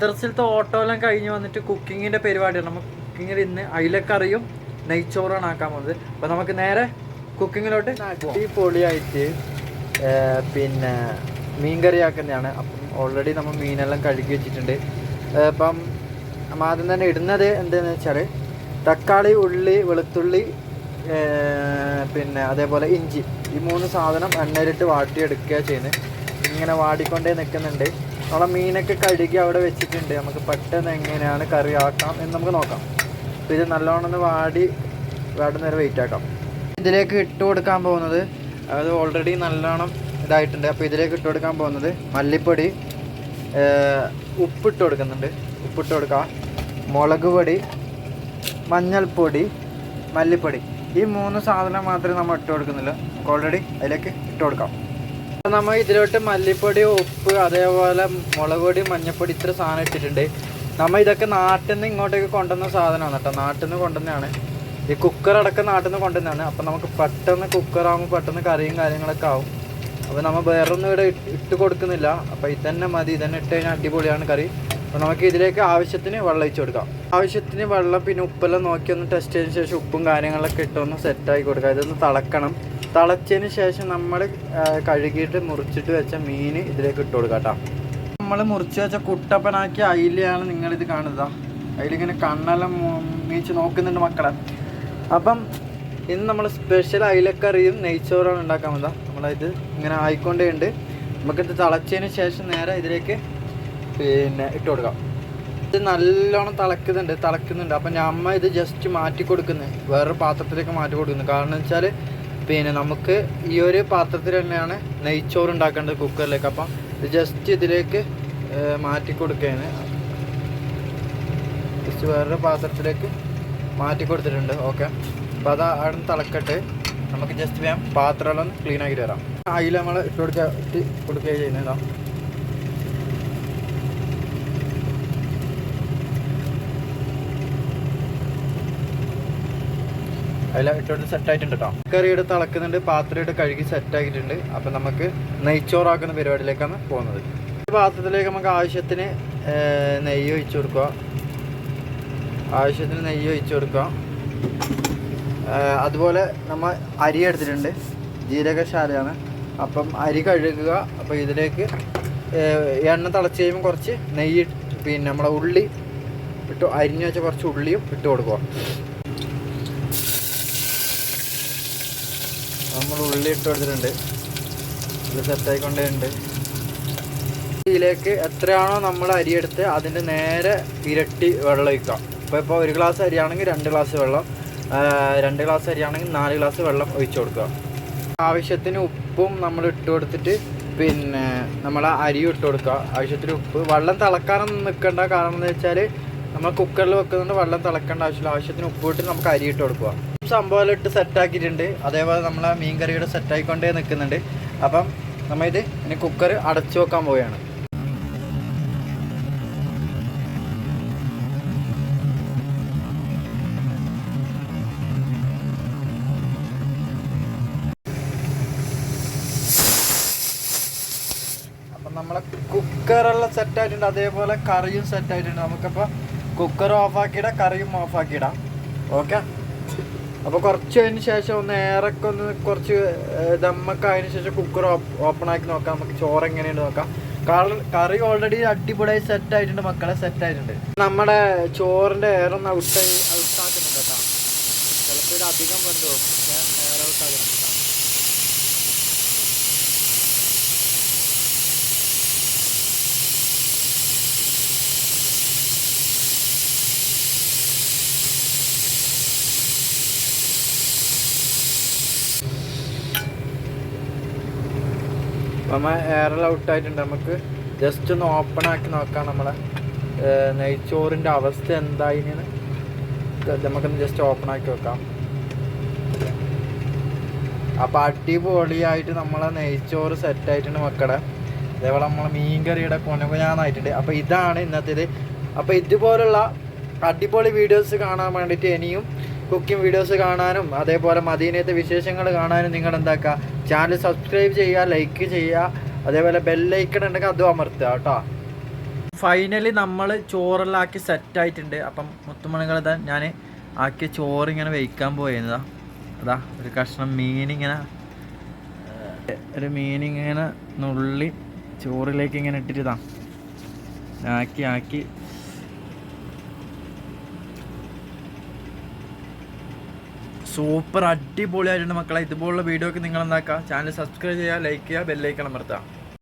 മദ്രസിലത്തെ auto എല്ലാം കഴിഞ്ഞ് വന്നിട്ട് കുക്കിങ്ങിന്റെ പരിപാടിയാണ്. നമുക്ക് കുക്കിങ്ങിൽ ഇന്ന് അയിലക്കറിയും നെയ്ച്ചോറാണ് ആക്കാൻ പോകുന്നത്. അപ്പൊ നമുക്ക് നേരെ കുക്കിങ്ങിലോട്ട് ഈ പൊളിയായിട്ട് പിന്നെ മീൻകറി ആക്കുന്നതാണ്. അപ്പം ഓൾറെഡി നമ്മൾ മീനെല്ലാം കഴുകി വെച്ചിട്ടുണ്ട്. അപ്പം ആദ്യം തന്നെ ഇടുന്നത് എന്താണെന്ന് വെച്ചാൽ തക്കാളി ഉള്ളി വെളുത്തുള്ളി പിന്നെ അതേപോലെ ഇഞ്ചി. ഈ മൂന്ന് സാധനം എണ്ണയിലിട്ട് വാട്ടിയെടുക്കുക ചെയ്യുന്നത്. ഇങ്ങനെ വാടിക്കൊണ്ടേ നിൽക്കുന്നുണ്ട്. നമ്മളെ മീനൊക്കെ കഴുകി അവിടെ വെച്ചിട്ടുണ്ട്. നമുക്ക് പെട്ടെന്ന് എങ്ങനെയാണ് കറി ആക്കാം എന്ന് നമുക്ക് നോക്കാം. അപ്പോൾ ഇത് നല്ലോണം ഒന്ന് വാടി വേണ്ട നേരം വെയിറ്റ് ആക്കാം. ഇതിലേക്ക് ഇട്ട് കൊടുക്കാൻ പോകുന്നത് അത് ഓൾറെഡി നല്ലോണം ഇതായിട്ടുണ്ട്. അപ്പോൾ ഇതിലേക്ക് ഇട്ട് കൊടുക്കാൻ പോകുന്നത് മല്ലിപ്പൊടി ഉപ്പിട്ട് കൊടുക്കുന്നുണ്ട്. ഉപ്പിട്ട് കൊടുക്കാം. മുളക് പൊടി മഞ്ഞൾപ്പൊടി മല്ലിപ്പൊടി. ഈ മൂന്ന് സാധനം മാത്രമേ നമ്മൾ ഇട്ട് കൊടുക്കുന്നില്ല ഓൾറെഡി അതിലേക്ക് ഇട്ട് കൊടുക്കാം. അപ്പോൾ നമ്മൾ ഇതിലോട്ട് മല്ലിപ്പൊടി ഉപ്പ് അതേപോലെ മുളക് പൊടി മഞ്ഞൾപ്പൊടി ഇത്ര സാധനം ഇട്ടിട്ടുണ്ട്. നമ്മൾ ഇതൊക്കെ നാട്ടിൽ നിന്ന് ഇങ്ങോട്ടേക്ക് കൊണ്ടുവന്ന സാധനമാണ് കേട്ടോ. നാട്ടിൽ നിന്ന് കൊണ്ടുവന്നതാണ്. ഈ കുക്കർ അടക്കം നാട്ടിൽ നിന്ന് കൊണ്ടുവന്നതാണ്. അപ്പം നമുക്ക് പെട്ടെന്ന് കുക്കറാകുമ്പോൾ പെട്ടെന്ന് കറിയും കാര്യങ്ങളൊക്കെ ആവും. അപ്പോൾ നമ്മൾ വേറൊന്നും ഇവിടെ ഇട്ട് കൊടുക്കുന്നില്ല. അപ്പോൾ ഇതന്നെ മതി. ഇതന്നെ ഇട്ട് കഴിഞ്ഞാൽ അടിപൊളിയാണ് കറി. അപ്പോൾ നമുക്ക് ഇതിലേക്ക് ആവശ്യത്തിന് വെള്ളം ഒഴിച്ച് കൊടുക്കാം. ആവശ്യത്തിന് വെള്ളം പിന്നെ ഉപ്പെല്ലാം നോക്കി ഒന്ന് ടെസ്റ്റ് ചെയ്തതിന് ശേഷം ഉപ്പും കാര്യങ്ങളൊക്കെ ഇട്ടൊന്ന് സെറ്റാക്കി കൊടുക്കുക ഇതൊന്ന് തിളക്കണം. തിളച്ചതിന് ശേഷം നമ്മൾ കഴുകിയിട്ട് മുറിച്ചിട്ട് വെച്ച മീൻ ഇതിലേക്ക് ഇട്ട് കൊടുക്കാം കേട്ടോ. നമ്മൾ മുറിച്ച് വെച്ച കുട്ടപ്പനാക്കിയ അയിലയാണ് നിങ്ങളിത് കാണുന്നത്. അതിലിങ്ങനെ കണ്ണെല്ലാം മീച്ച് നോക്കുന്നുണ്ട് മക്കളെ. അപ്പം ഇന്ന് നമ്മൾ സ്പെഷ്യൽ അയിലക്കറിയും നെയ്ച്ചോറാണ് ഉണ്ടാക്കാൻ വന്നത്. നമ്മളിത് ഇങ്ങനെ ആയിക്കൊണ്ടേ ഉണ്ട് നമുക്കിത് തിളച്ചതിന് ശേഷം നേരെ ഇതിലേക്ക് പിന്നെ ഇട്ട് കൊടുക്കാം. ഇത് നല്ലോണം തിളക്കുന്നുണ്ട് തിളക്കുന്നുണ്ട്. അപ്പം ഞമ്മ ഇത് ജസ്റ്റ് മാറ്റി കൊടുക്കുന്നത് വേറൊരു പാത്രത്തിലേക്ക് മാറ്റി കൊടുക്കുന്നു. കാരണം വെച്ചാൽ പിന്നെ നമുക്ക് ഈ ഒരു പാത്രത്തിൽ തന്നെയാണ് നെയ്ച്ചോറ് ഉണ്ടാക്കേണ്ടത് കുക്കറിലേക്ക് അപ്പം ജസ്റ്റ് ഇതിലേക്ക് മാറ്റി കൊടുക്കുകയാണ്. ജസ്റ്റ് വേറൊരു പാത്രത്തിലേക്ക് മാറ്റി കൊടുത്തിട്ടുണ്ട്. ഓക്കെ അപ്പോൾ അത് അവിടെ നിന്ന് തിളക്കട്ട് നമുക്ക് ജസ്റ്റ് വേഗം പാത്രമെല്ലാം ക്ലീൻ ആക്കി തരാം അതിൽ നമ്മൾ ഇട്ട് കൊടുക്കുക ഇട്ട് കൊടുക്കുക ചെയ്യുന്നതാ. ഇട്ടോട്ട് സെറ്റ് ആയിട്ടുണ്ട് കേട്ടോ കറിയുടെ തിളക്കുന്നുണ്ട് എടുത്ത് കഴുകി സെറ്റ് ആക്കിയിട്ടുണ്ട് അപ്പം നമുക്ക് നെയ്ച്ചോറാക്കുന്ന പരിപാടിയിലേക്കാണ് പോകുന്നത്. പാത്രത്തിലേക്ക് നമുക്ക് ആവശ്യത്തിന് നെയ്യ് ഒഴിച്ചു കൊടുക്കുക. ആവശ്യത്തിന് നെയ്യ് ഒഴിച്ചു കൊടുക്കുക. അതുപോലെ നമ്മൾ അരി എടുത്തിട്ടുണ്ട്. ജീരകശാലയാണ്. അപ്പം അരി കഴുകുക. അപ്പോൾ ഇതിലേക്ക് എണ്ണ തിളച്ച് കഴിയുമ്പോൾ കുറച്ച് നെയ്യ് പിന്നെ നമ്മളെ ഉള്ളി ഇട്ട് അരിഞ്ഞു വെച്ച കുറച്ച് ഉള്ളിയും ഇട്ട് കൊടുക്കുക. നമ്മൾ ഉള്ളി ഇട്ട് കൊടുത്തിട്ടുണ്ട്. ഇത് സെറ്റായിക്കൊണ്ടേ ഉണ്ട് ഇതിലേക്ക് എത്രയാണോ നമ്മൾ അരി എടുത്ത് അതിന്റെ നേരെ ഇരട്ടി വെള്ളം ഒഴിക്കാം ഇപ്പോൾ ഇപ്പോൾ ഒരു ഗ്ലാസ് അരിയാണെങ്കിൽ രണ്ട് ഗ്ലാസ് വെള്ളം രണ്ട് ഗ്ലാസ് അരിയാണെങ്കിൽ നാല് ഗ്ലാസ് വെള്ളം ഒഴിച്ചു കൊടുക്കുക. ആവശ്യത്തിന് ഉപ്പും നമ്മൾ ഇട്ട് കൊടുത്തിട്ട് പിന്നെ നമ്മൾ അരി ഇട്ട് കൊടുക്കുക. ആവശ്യത്തിന് ഉപ്പ്. വെള്ളം തിളക്കാനൊന്നും നിൽക്കേണ്ട. കാരണം എന്ന് വെച്ചാൽ നമ്മൾ കുക്കറിൽ വെക്കുന്നുണ്ട് വെള്ളം തിളക്കേണ്ട ആവശ്യമില്ല. ആവശ്യത്തിന് ഉപ്പ് ഇട്ട് നമുക്ക് അരി ഇട്ട് കൊടുക്കുക. സംഭവം ഇട്ട് സെറ്റ് ആക്കിയിട്ടുണ്ട്. അതേപോലെ നമ്മളെ മീൻ കറിയുടെ സെറ്റ് ആയിക്കൊണ്ടേ നിൽക്കുന്നുണ്ട് അപ്പം നമ്മൾ ഇത് ഇനി കുക്കർ അടച്ചു വെക്കാൻ പോവുകയാണ്. നമ്മളെ കുക്കറെല്ലാം സെറ്റ് ആയിട്ടുണ്ട്. അതേപോലെ കറിയും സെറ്റ് ആയിട്ടുണ്ട്. നമുക്കപ്പോൾ കുക്കർ ഓഫാക്കിയിടാം കറിയും ഓഫാക്കിയിടാം ഓക്കെ അപ്പോൾ കുറച്ച് അതിന് ശേഷം ഒന്ന് ഏറൊക്കെ ഒന്ന് കുറച്ച് ദമ്മൊക്കെ അതിന് ശേഷം കുക്കർ ഓപ്പൺ ആക്കി നോക്കാം. നമുക്ക് ചോറ് എങ്ങനെയുണ്ട് നോക്കാം. കറി ഓൾറെഡി അടിപൊളിയായി സെറ്റ് ആയിട്ടുണ്ട് മക്കളെ സെറ്റ് ആയിട്ടുണ്ട്. നമ്മുടെ ചോറിന്റെ എയറൊന്ന് ഔട്ടായി ഔട്ടാക്കുന്നുണ്ട് കേട്ടോ. ചിലപ്പോൾ അധികം വന്നോ ഏറെ ഔട്ട് ഔട്ടാക്കുന്നുണ്ട് കേട്ടോ നമ്മ ഔട്ട് ഔട്ടായിട്ടുണ്ട് നമുക്ക് ജസ്റ്റ് ഒന്ന് ഓപ്പൺ ആക്കി നോക്കാം നമ്മളെ. നെയ്ച്ചോറിന്റെ അവസ്ഥ എന്തായിന് നമുക്കൊന്ന് ജസ്റ്റ് ഓപ്പൺ ആക്കി വെക്കാം അപ്പോൾ അടിപൊളിയായിട്ട് നമ്മളെ നെയ്ച്ചോറ് സെറ്റായിട്ടുണ്ട് മക്കളെ. അതേപോലെ നമ്മളെ മീൻകറിയുടെ കൊനകുഞ്ഞാന്നായിട്ടുണ്ട് അപ്പോൾ ഇതാണ് ഇന്നത്തേത്. അപ്പോൾ ഇതുപോലുള്ള അടിപൊളി വീഡിയോസ് കാണാൻ വേണ്ടിയിട്ട് ഇനിയും കുക്കിംഗ് വീഡിയോസ് കാണാനും അതേപോലെ മദീനത്തെ വിശേഷങ്ങൾ കാണാനും നിങ്ങൾ എന്താക്കുക ചാനൽ സബ്സ്ക്രൈബ് ചെയ്യുക ലൈക്ക് ചെയ്യുക അതേപോലെ ബെല്ലൈക്കൺ ഉണ്ടെങ്കിൽ അതും അമർത്തുക കേട്ടോ. ഫൈനലി നമ്മൾ ചോറെല്ലാക്കി സെറ്റായിട്ടുണ്ട് അപ്പം മുത്തുമണികൾ ഞാൻ ആക്കിയ ചോറ് ഇങ്ങനെ വെയ്ക്കാൻ പോയിരുന്നതാ അതാ ഒരു കഷ്ണം മീനിങ്ങനെ ഒരു മീനിങ്ങനെ നുള്ളി ചോറിലേക്ക് ഇങ്ങനെ ഇട്ടിട്ട് ഇതാ ആക്കി ആക്കി. സൂപ്പർ അടിപൊളിയായിട്ടുണ്ട് മക്കളെ. ഇതുപോലുള്ള വീഡിയോ ഒക്കെ നിങ്ങൾ എന്താക്കുക ചാനൽ സബ്സ്ക്രൈബ് ചെയ്യുക ലൈക്ക് ചെയ്യുക ബെല്ലൈക്കൺ അമർത്തുക.